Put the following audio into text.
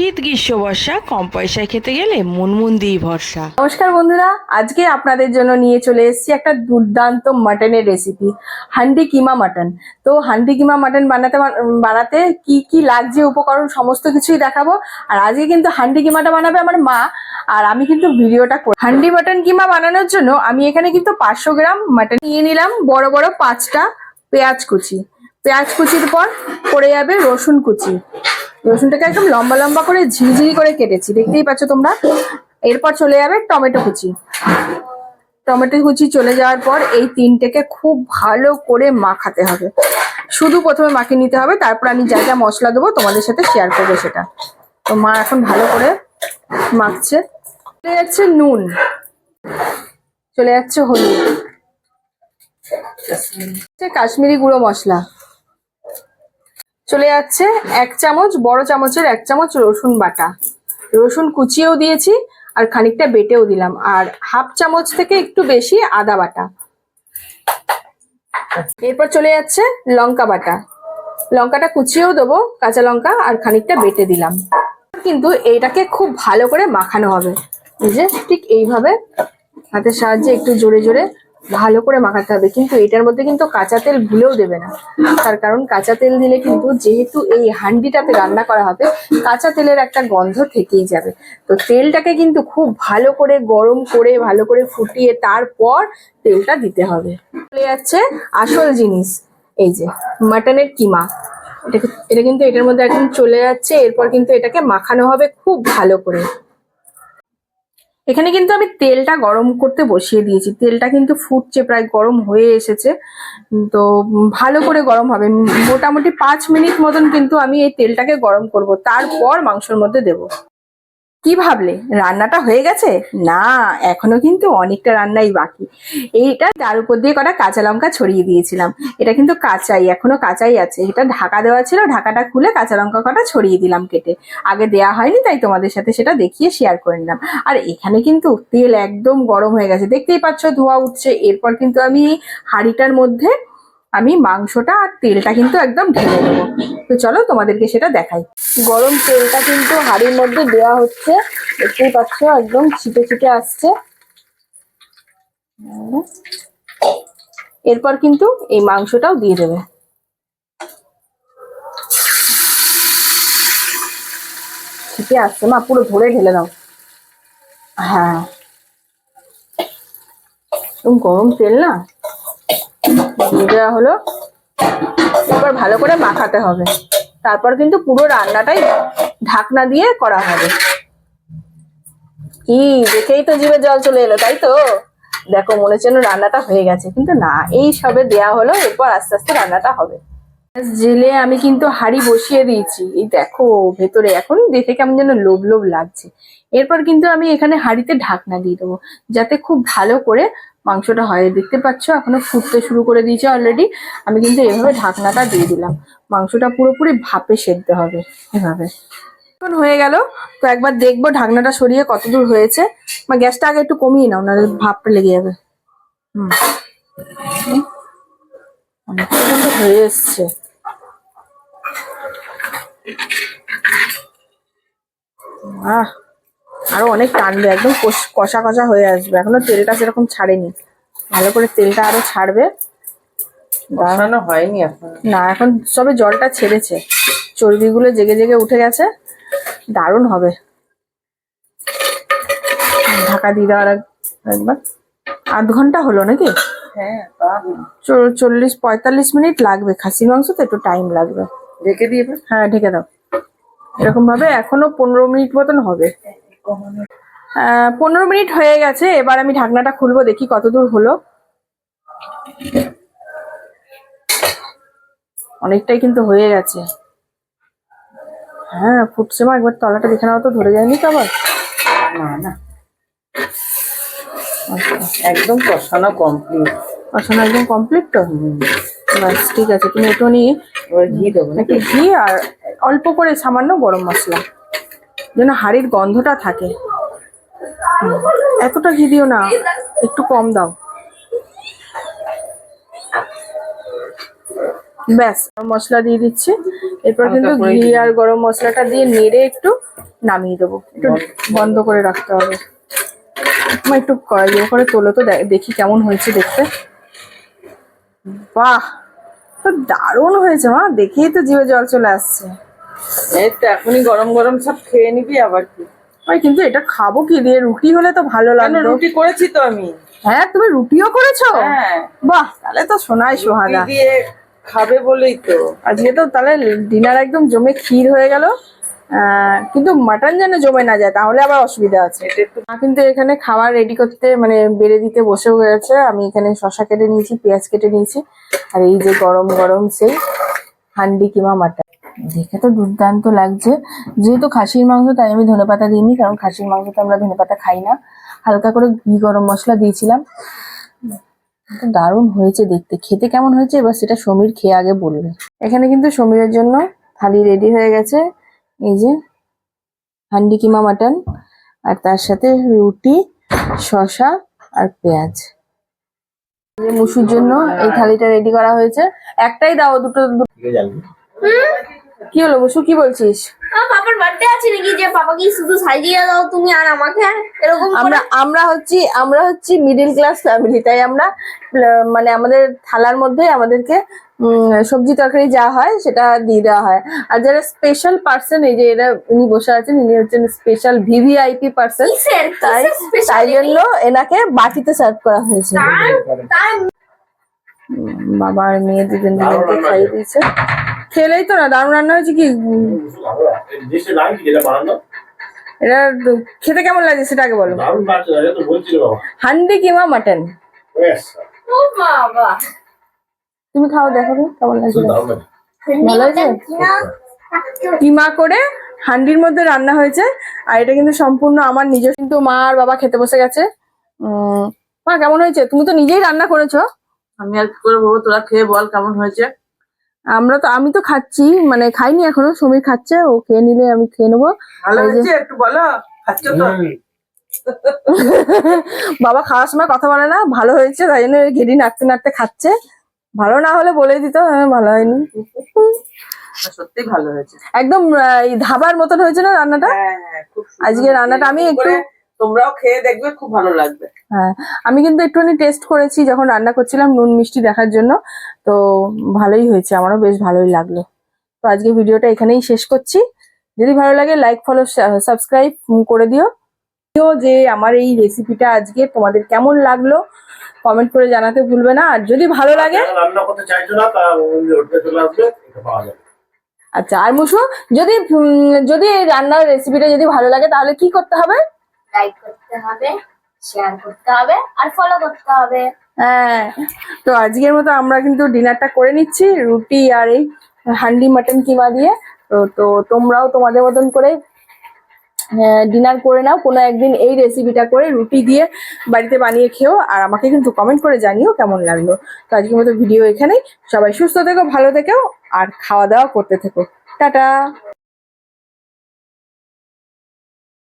শীত গ্রীষ্ম বর্ষা কম পয়সায় খেতে গেলে মুনমুন দিই ভরসা। নমস্কার বন্ধুরা, আজকে আপনাদের জন্য নিয়ে চলে এসেছি একটা দুর্দান্ত মাটনের রেসিপি হান্ডি কিমা মাটন। তো হান্ডি কিমা মাটন বানাতে বানাতে কি কি লাগছে, উপকরণ, সমস্ত কিছুই দেখাবো। আর আজকে কিন্তু হান্ডি কিমাটা বানাবে আমার মা, আর আমি কিন্তু ভিডিওটা করি। হান্ডি মাটন কিমা বানানোর জন্য আমি এখানে কিন্তু পাঁচশো গ্রাম মাটন নিয়ে নিলাম, বড় বড় পাঁচটা পেঁয়াজ কুচি। পেঁয়াজ কুচির পর পড়ে যাবে রসুন কুচি। রসুনটাকে একদম লম্বা লম্বা করে ঝিরিঝিরি করে কেটেছি। দেখতেই পাচ্ছ তোমরা? এরপর চলে যাবে টমেটো কুচি। টমেটো কুচি চলে যাওয়ার পর এই তিনটেকে খুব ভালো করে মাখাতে হবে। শুধু প্রথমে মাখিয়ে নিতে হবে, তারপর আমি যা যা মশলা দেবো তোমাদের সাথে শেয়ার করব সেটা। তো মা এখন ভালো করে মাখছে। চলে যাচ্ছে নুন। চলে যাচ্ছে হলুদ। কাশ্মীরি গুঁড়ো মশলা। চলে যাচ্ছে এক চামচ, বড় চামচের এক চামচ রসুন বাটা। রসুন কুচিয়েও দিয়েছি আর খানিকটা বেটেও দিলাম। আর হাফ চামচ থেকে একটু বেশি আদা বাটা। এরপর চলে যাচ্ছে লঙ্কা বাটা। লঙ্কাটা কুচিয়েও দেবো, কাঁচা লঙ্কা আর খানিকটা বেটে দিলাম। কিন্তু এইটাকে খুব ভালো করে মাখানো হবে। যে ঠিক এইভাবে হাতের সাহায্যে একটু জোরে জোরে ভালো করে মাখাতে হবে। কিন্তু এটার মধ্যে কিন্তু কাঁচা তেল ভুলেও দেবে না। তার কারণ কাঁচা তেল দিলে কিন্তু যেহেতু এই হান্ডিটাতে রান্না করা হবে, কাঁচা তেলের একটা গন্ধ থেকেই যাবে। তো তেলটাকে কিন্তু খুব ভালো করে গরম করে, ভালো করে ফুটিয়ে তারপর তেলটা দিতে হবে। চলে যাচ্ছে আসল জিনিস। এই যে, মাটনের কিমা। এটা এটা কিন্তু এটার মধ্যে একদম চলে যাচ্ছে। এরপর কিন্তু এটাকে মাখানো হবে খুব ভালো করে। এখানে কিন্তু আমি তেলটা গরম করতে বসিয়ে দিয়েছি। তেলটা কিন্তু ফুটছে, প্রায় গরম হয়ে এসেছে। তো ভালো করে গরম হবে। মোটামুটি পাঁচ মিনিট মতন কিন্তু আমি এই তেলটাকে গরম করব। তারপর মাংসর মধ্যে দেব। কি ভাবলে? রান্নাটা হয়ে গেছে? না, এখনও কিন্তু অনেকটা রান্নাই বাকি। এইটা তার উপর দিয়ে কটা কাঁচা লঙ্কা ছড়িয়ে দিয়েছিলাম। এটা কিন্তু কাঁচাই, এখনও কাঁচাই আছে। এটা ঢাকা দেওয়া ছিল, ঢাকাটা খুলে কাঁচা লঙ্কা কটা ছড়িয়ে দিলাম কেটে। আগে দেয়া হয়নি, তাই তোমাদের সাথে সেটা দেখিয়ে শেয়ার করে নিলাম। আর এখানে কিন্তু তেল একদম গরম হয়ে গেছে। দেখতেই পাচ্ছ ধোয়া উঠছে। এরপর কিন্তু আমি হাঁড়িটার মধ্যে আমি মাংসটা আর তেলটা কিন্তু একদম ঢেলে দেবো। তো চলো তোমাদেরকে সেটা দেখাই। গরম তেলটা কিন্তু হাঁড়ির মধ্যে দেওয়া হচ্ছে। দেখতেই পাচ্ছ, একদম ছিটে ছিটে আসছে। এরপর কিন্তু এই মাংসটাও দিয়ে দেবে। ছিটে আসছে, মা, পুরো ধরে ঢেলে দাও। হ্যাঁ। গরম তেল না? দেওয়া হলো। এবার ভালো করে মাখাতে হবে। তারপর কিন্তু পুরো রান্নাটাই ঢাকনা দিয়ে করা হবে। কি দেখেই তো জিভে জল চলে এলো, তাই তো? দেখো, মনে হচ্ছে রান্নাটা হয়ে গেছে। কিন্তু না, এই সবে দেয়া হলো, এরপর আস্তে আস্তে রান্নাটা হবে। জেলে আমি কিন্তু হাঁড়ি বসিয়ে দিয়েছি। এই দেখো, ভেতরে এখন দেখে কেমন যেন লোভ লোভ লাগছে। এরপর কিন্তু আমি এখানে হাঁড়িতে ঢাকনা দিয়ে দেবো, যাতে খুব ভালো করে মাংসটা হয়, দেখতে পাচ্ছ? এখনও ফুটতে শুরু করে দিয়েছে অলরেডি আমি কিন্তু এভাবে ঢাকনাটা দিয়ে দিলাম। মাংসটা পুরোপুরি ভাপে সেদ্ধ হবে, এভাবে। এখন হয়ে গেল। তো একবার দেখব ঢাকনাটা সরিয়ে কতদূর হয়েছে। বা গ্যাসটা আগে একটু কমিয়ে নাও, নাহলে ভাপটা লেগে যাবে। হুম। হয়ে এসছে। আহ! আরও অনেক টানবে একদম কষ- কষা হয়ে আসবে। এখনও তেলটা সেরকম ছাড়েনি। ভালো করে তেলটা আরও ছাড়বে। বসানো হয়নি এখন। না এখন সবে জলটা ছেড়েছে। চর্বিগুলো জেগে জেগে উঠে গেছে। দারুণ হবে। ঢাকা দিয়ে দেওয়ার একবার। আধ ঘণ্টা হলো নাকি? হ্যাঁ চল্লিশ পঁয়তাল্লিশ মিনিট লাগবে। খাসির মাংস তো একটু টাইম লাগবে। রেখে দিয়ে হ্যাঁ ঢেকে দাও। এরকম ভাবে এখনও পনেরো মিনিট মতন হবে। পনেরো মিনিট হয়ে গেছে এবার আমি ঢাকনাটা খুলবো দেখি কত দূর হলো। অনেকটাই কিন্তু হয়ে গেছে। হ্যাঁ ফুটছে মা একবার তলাটা দেখে নাও তো ধরে যায়নি তো আবার? না না। একদম কষানো কমপ্লিট কষানো একদম কমপ্লিট তো? ব্যাস ঠিক আছে তুমি একটু নিয়ে ঘি দেবো নাকি? ঘি আর অল্প করে সামান্য গরম মশলা। যেন হাড়ির গন্ধটা থাকে। এতটা ঘি দিও না একটু কম দাও। ব্যাস মশলা দিয়ে দিচ্ছি। এরপর কিন্তু ঘি আর গরম মশলাটা দিয়ে নেড়ে একটু নামিয়ে দেবো। একটু বন্ধ করে রাখতে হবে। একটু ইয়ে করে তোলো তো দেখি কেমন হয়েছে দেখতে। বাহ তো দারুণ হয়েছে মা দেখেই তো জিভে জল চলে আসছে। এই তো এখনই গরম গরম সব খেয়ে নিবি আবার কি? ওই কিন্তু এটা খাব কি দিয়ে? রুটি হলে তো ভালো কেন রুটি করেছি তো আমি। হ্যাঁ তুমি রুটিও করেছ? হ্যাঁ। বাহ তাহলে তো সোনাই সোহাগা। দিয়ে খাবে বলেই তো। আজকে তো তাহলে ডিনার একদম জমে ক্ষীর হয়ে গেল। কিন্তু মাটন যেন জমে না যায় তাহলে আবার অসুবিধা আছে। মা কিন্তু এখানে খাবার রেডি করতে মানে বেড়ে দিতে বসে হয়েছে আমি এখানে শশা কেটে নিয়েছি পেঁয়াজ কেটে নিয়েছি। আর এই যে গরম গরম সেই হান্ডি কিমা মাটন। দেখে তো দুর্দান্ত লাগছে। যেহেতু খাসির মাংস তাই আমি ধনেপাতা দিইনি কারণ খাসির মাংস তো আমরা ধনেপাতা খাই না। হালকা করে ঘি গরম মশলা দিয়েছিলাম। দারুণ হয়েছে দেখতে। খেতে কেমন হয়েছে? এবার সেটা সমীর খেয়ে আগে বলবে। এখানে কিন্তু সমীরের জন্য থালি রেডি হয়ে গেছে। এই যে হান্ডি কিমা মাটন আর তার সাথে রুটি শসা আর পেঁয়াজ। মুসুর জন্য এই থালিটা রেডি করা হয়েছে। একটাই দাও দুটো কি হলো মুসু কি বলছিস? পাপার বার্থডে আছে নাকি? যে পাপাকে শুধু সাজিয়ে দাও তুমি আর আমাকে। এরকম আমরা আমরা হচ্ছি আমরা হচ্ছি মিডিল ক্লাস ফ্যামিলি তাই আমরা মানে আমাদের থালার মধ্যে আমাদেরকে উম, সবজি তরকারি যা হয় সেটা দিয়ে দেওয়া হয়। আর যারা স্পেশাল পার্সন এই যে এরা উনি বসে আছেন ইনি হচ্ছেন স্পেশাল ভিভিআইপি পার্সন তাই তাই জন্য এনাকে বাটিতে সার্ভ করা হয়েছে। উম, মেয়ে দুজন দুজনকে খাইয়ে দিয়েছে। খেলেই তো না দারুণ রান্না হয়েছে কি? এটা খেতে কেমন লাগছে সেটা আগে বলো। হান্ডি কিমা মাটন? বেশ ও বাবা। তুমি খাও দেখো তো কেমন লাগছে। ভালো হয়েছে? কিমা করে হান্ডির মধ্যে রান্না হয়েছে আর এটা কিন্তু সম্পূর্ণ আমার নিজের। কিন্তু মা আর বাবা খেতে বসে গেছে। উম, মা কেমন হয়েছে? তুমি তো নিজেই রান্না করেছ। আমি আর কি করে বলব তোরা খেয়ে বল কেমন হয়েছে। আমরা তো আমি তো খাচ্ছি মানে খাইনি এখনও সমীর খাচ্ছে ও খেয়ে নিলে আমি খেয়ে নেব। একটু বলো বাবা খাওয়ার সময় কথা বলে না ভালো হয়েছে তাই জন্য ঘেরি নাড়তে নাড়তে খাচ্ছে। ভালো না হলে বলে দিত হ্যাঁ ভালো হয়নি। সত্যি ভালো হয়েছে। একদম আহ, এই ধাবার মতন হয়েছে না রান্নাটা? হ্যাঁ হ্যাঁ খুব সুন্দর আজকে রান্নাটা আমি একটু- তোমরাও খেয়ে দেখবে খুব ভালো লাগবে। হ্যাঁ আমি কিন্তু একটুখানি টেস্ট করেছি যখন রান্না করছিলাম নুন মিষ্টি দেখার জন্য। তো ভালোই হয়েছে আমারও বেশ ভালোই লাগল। তো আজকে ভিডিওটা এখানেই শেষ করছি। যদি ভালো লাগে লাইক ফলো সাবস্ক্রাইব করে দিও। দিও যে আমার এই রেসিপিটা আজকে তোমাদের কেমন লাগল কমেন্ট করে জানাতে ভুলবে না। আর যদি ভালো লাগে রান্না করতে চাইছো না চলে আসবে এটা পাওয়া যাবে। আচ্ছা আর মুসু যদি যদি এই রান্নার রেসিপিটা যদি ভালো লাগে তাহলে কি করতে হবে? লাইক করতে হবে শেয়ার করতে হবে আর ফলো করতে হবে। হ্যাঁ তো আজকের মতো আমরা কিন্তু ডিনারটা করে নিচ্ছি, রুটি আর এই হান্ডি, মাটন কিমা দিয়ে। তো তোমরাও তোমাদের মতন করে ডিনার করে নাও, কোনো একদিন এই রেসিপিটা করে রুটি দিয়ে বাড়িতে বানিয়ে খেও আর আমাকে কিন্তু কমেন্ট করে জানিও কেমন লাগল। তো আজকের মতো ভিডিও এখানেই। সবাই সুস্থ থেকো, ভালো থেকো আর খাওয়া দাওয়া করতে থেকো। টাটা!